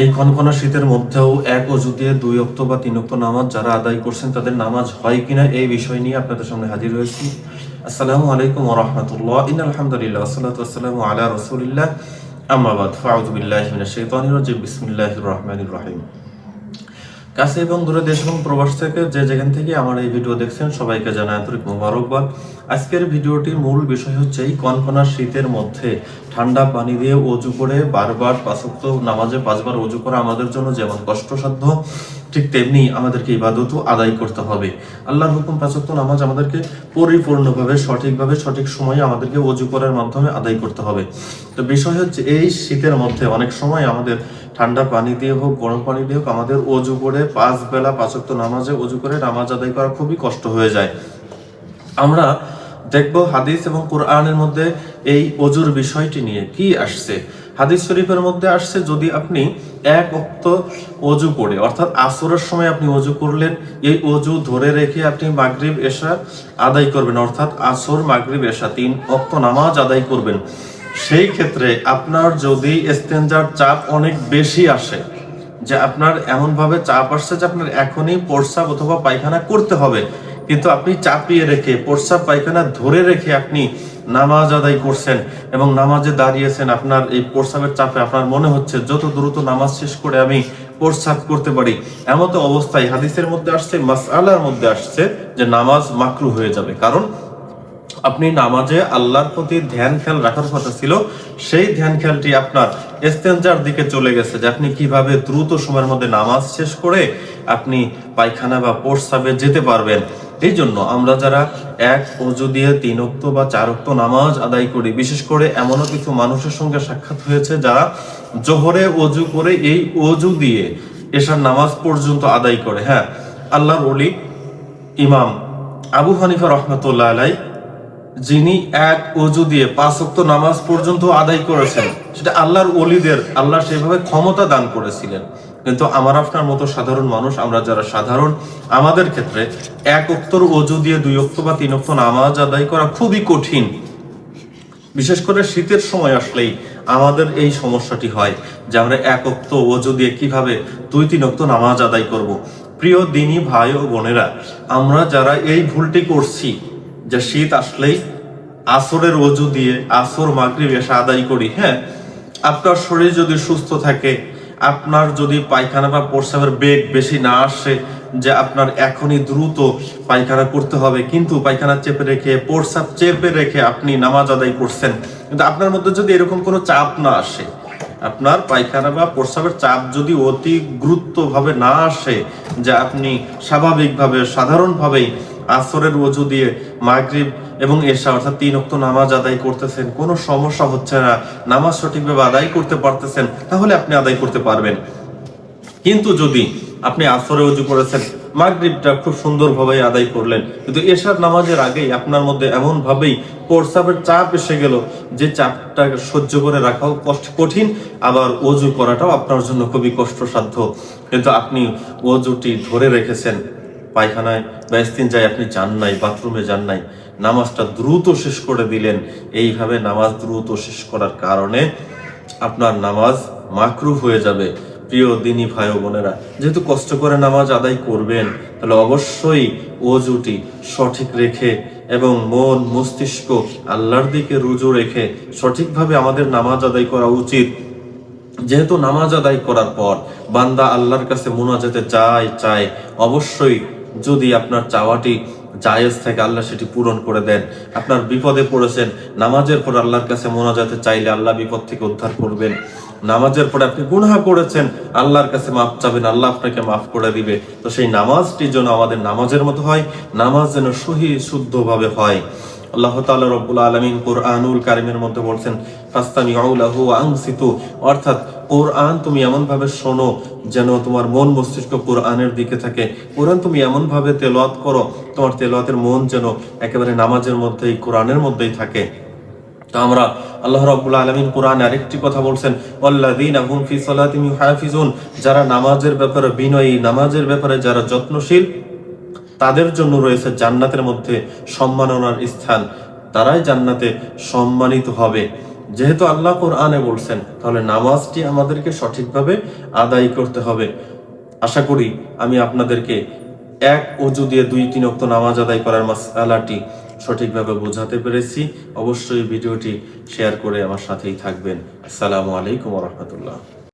এই কনকনা শীতের মধ্যেও এক অজু দিয়ে দুই অক্ত বা তিন অক্ত নামাজ যারা আদায় করছেন, তাদের নামাজ হয় কিনা এই বিষয় নিয়ে আপনাদের সামনে হাজির হয়েছি। আসসালামু আলাইকুম ওরহমতুল্লাহ ইন আলহামদুলিল্লাহ আসসালাতু আসসালামু আলা রসুলিল্লাহ। আম্মাবাদ ফাউযু বিল্লাহি মিনাশ শাইতানির রাজিম। বিসমিল্লাহির রহমানির রহিম। কাছে এবং দূরে দেশ এবং প্রবাস থেকে যে যেখান থেকে আমার এই ভিডিও দেখছেন, সবাইকে জানাই আন্তরিক মোবারকবাদ। আজকের ভিডিওটির মূল বিষয় হচ্ছে এই কনকনা শীতের মধ্যে ঠান্ডা পানি দিয়ে অজু করে বারবার পাঁচক্ত নামাজে পাঁচবার অজু করা আমাদের জন্য যেমন কষ্টসাধ্য, ঠিক তেমনি আমাদেরকে ইবাদতও আদায় করতে হবে। আল্লাহর হুকুম পাঁচক্ত নামাজ আমাদেরকে পরিপূর্ণভাবে, সঠিকভাবে, সঠিক সময়ে আমাদেরকে অজু করার মাধ্যমে আদায় করতে হবে। তো বিষয় হচ্ছে এই শীতের মধ্যে অনেক সময় আমাদের ঠান্ডা পানি দিয়ে হোক, গরম পানি দিয়ে হোক, আমাদের অজু করে পাঁচ বেলা পাঁচক্ত নামাজে অজু করে নামাজ আদায় করা খুবই কষ্ট হয়ে যায়। আমরা দেখব হাদিস এবং কোরআনের মধ্যে এই অজুর বিষয়টি নিয়ে কি আসছে। হাদিস শরীফের মধ্যে আসছে, যদি আপনি এক অক্ত অজু করে, অর্থাৎ আসরের সময় আপনি অজু করলেন, এই অজু ধরে রেখে আপনি মাগরিব, এশা আদায় করবেন, অর্থাৎ আসর, মাগরিব, এশা তিন অক্ত নামাজ আদায় করবেন। সেই ক্ষেত্রে আপনার যদি এস্তেঞ্জার চাপ অনেক বেশি আসে, যে আপনার এমনভাবে চাপ আসছে যে আপনার এখনই প্রস্রাব অথবা পায়খানা করতে হবে, কিন্তু আপনি চাপিয়ে রেখে, প্রস্রাব পায়খানা ধরে রেখে আপনি নামাজ আদায় করছেন এবং নামাজে দাঁড়িয়েছেন, আপনার এই প্রস্রাবের চাপে আপনার মনে হচ্ছে যত দ্রুত নামাজ শেষ করে আমি প্রস্রাব করতে পারি। এমন তো অবস্থায় হাদিসের মধ্যে আসছে, মাসআলার মধ্যে আসছে যে নামাজ মাকরু হয়ে যাবে। কারণ আপনি নামাজে আল্লাহর প্রতি ধ্যান খেয়াল রাখার কথা ছিল, সেই ধ্যান খেয়ালটি আপনার এস্তেঞ্জার দিকে চলে গেছে যে আপনি কীভাবে দ্রুত সময়ের মধ্যে নামাজ শেষ করে আপনি পায়খানা বা প্রস্রাবে যেতে পারবেন। এই জন্য আমরা যারা এক অজু দিয়ে তিন অক্ত বা চার অক্ত নামাজ আদায় করি, বিশেষ করে এমনও কিছু মানুষের সঙ্গে সাক্ষাৎ হয়েছে যারা জোহরে অজু করে এই অজু দিয়ে এসার নামাজ পর্যন্ত আদায় করে। হ্যাঁ আল্লাহর অলি ইমাম আবু হানিফা রহমতুল্লাহ আলাই যিনি এক অজু দিয়ে পাঁচ ওয়াক্ত নামাজ পর্যন্ত আদায় করেছেন, সেটা আল্লাহর অলিদের আল্লাহ সেভাবে ক্ষমতা দান করেছিলেন কিন্তু আমার আপনার মতো সাধারণ মানুষ, আমরা যারা সাধারণ, আমাদের ক্ষেত্রে এক অক্তর অজু দিয়ে দুই অক্ত বা তিন অক্ত নামাজ আদায় করা খুবই কঠিন বিশেষ করে শীতের সময় আসলেই আমাদের এই সমস্যাটি হয় যে আমরা এক অক্ত অজু দিয়ে কীভাবে দুই, তিন অক্ত নামাজ আদায় করব। প্রিয় দিনী ভাই ও বোনেরা, আমরা যারা এই ভুলটি করছি যে শীত আসলেই আসরের অজু দিয়ে আসর মাগরিব এসে আদায় করি হ্যাঁ? আপনার শরীর যদি সুস্থ থাকে, আপনার যদি পায়খানা বা প্রস্রাবের বেগ বেশি না আসে, যে আপনার এখনই দ্রুত পায়খানা করতে হবে, কিন্তু পায়খানা চেপে রেখে, প্রস্রাব চেপে রেখে আপনি নামাজ আদায় করছেন, কিন্তু আপনার মধ্যে যদি এরকম কোনো চাপ না আসে, আপনার পায়খানা বা প্রস্রাবের চাপ যদি অতি গুরুত্বভাবে না আসে, যে আপনি স্বাভাবিকভাবে, সাধারণভাবেই আসরের অজু দিয়ে মাগরিব এবং এশা, অর্থাৎ তিন অক্ত নামাজ আদায় করতেছেন, কোনো সমস্যা হচ্ছে না। নামাজ সঠিকভাবে আদায় করতে পারতেছেন, তাহলে আপনি আদায় করতে পারবেন। কিন্তু যদি আপনি আসরে অজু করেছেন, মাগরিবটা খুব সুন্দরভাবে আদায় করলেন। কিন্তু এশার নামাজের আগেই আপনার মধ্যে এমন ভাবেই প্রস্রাবের চাপ এসে গেল যে চাপটা সহ্য করে রাখাও কষ্ট কঠিন, আবার অজু করাটাও আপনার জন্য খুবই কষ্টসাধ্য। কিন্তু আপনি অজুটি ধরে রেখেছেন। পায়খানায় বা যায়, আপনি যান নাই, বাথরুমে যান নাই। নামাজটা দ্রুত শেষ করে দিলেন। এইভাবে নামাজ দ্রুত শেষ করার কারণে আপনার নামাজ মাকরু হয়ে যাবে। প্রিয় দিনী ভাই বোনেরা, যেহেতু কষ্ট করে নামাজ আদায় করবেন, তাহলে অবশ্যই অজুটি সঠিক রেখে এবং মন, মস্তিষ্ক আল্লাহর দিকে রুজু রেখে সঠিকভাবে আমাদের নামাজ আদায় করা উচিত। যেহেতু নামাজ আদায় করার পর বান্দা আল্লাহর কাছে মোনাজাতে চায় চায়, অবশ্যই যদি আপনার চাওয়াটি জায়েজ থেকে, আল্লাহ সেটি পূরণ করে দেন। আপনার বিপদে পড়েছেন, নামাজের পর আল্লাহর কাছে মোনাজাতে চাইলে আল্লাহ বিপদ থেকে উদ্ধার করবেন। নামাজের পরে আপনি গুনাহ করেছেন, আল্লাহর কাছে মাফ চাবেন, আল্লাহ আপনাকে মাফ করে দিবে। তো সেই নামাজটি যেন আমাদের নামাজের মতো হয়, নামাজ যেন সহি, শুদ্ধভাবে হয়। আল্লাহ তাআলা রব্বুল আলামিন কোরআনুল কারিমের মধ্যে বলছেন অর্থাৎ কোরআন তুমি এমন ভাবে শোনো যেন তোমার মন মস্তিষ্ক কোরআনের দিকে থাকে। কোরআন তুমি এমন ভাবে তেলাওয়াত করো, তোমার তেলাওয়াতের মন যেন একেবারে নামাজের মধ্যেই, কোরআনের মধ্যেই থাকে। তো আমরা আল্লাহ রাব্বুল আলামিন কোরআনে আরেকটি কথা বলছেন, ওয়াল্লাযীনা হুম ফি সালাতিহিম ইউহাফিজুন যারা নামাজের ব্যাপারে বিনয়ী, নামাজের ব্যাপারে যারা যত্নশীল, তাদের জন্য রয়েছে জান্নাতের মধ্যে সম্মাননার স্থান। তারাই জান্নাতে সম্মানিত হবে। যেহেতু আল্লাহ কোরআনে বলছেন, তাহলে নামাজটি আমাদেরকে সঠিকভাবে আদায় করতে হবে। আশা করি আমি আপনাদেরকে এক অজু দিয়ে দুই তিন অক্ত নামাজ আদায় করার মাসালাটি সঠিকভাবে বোঝাতে পেরেছি। অবশ্যই ভিডিওটি শেয়ার করে আমার সাথেই থাকবেন। আসসালামু আলাইকুম রহমতুল্লাহ।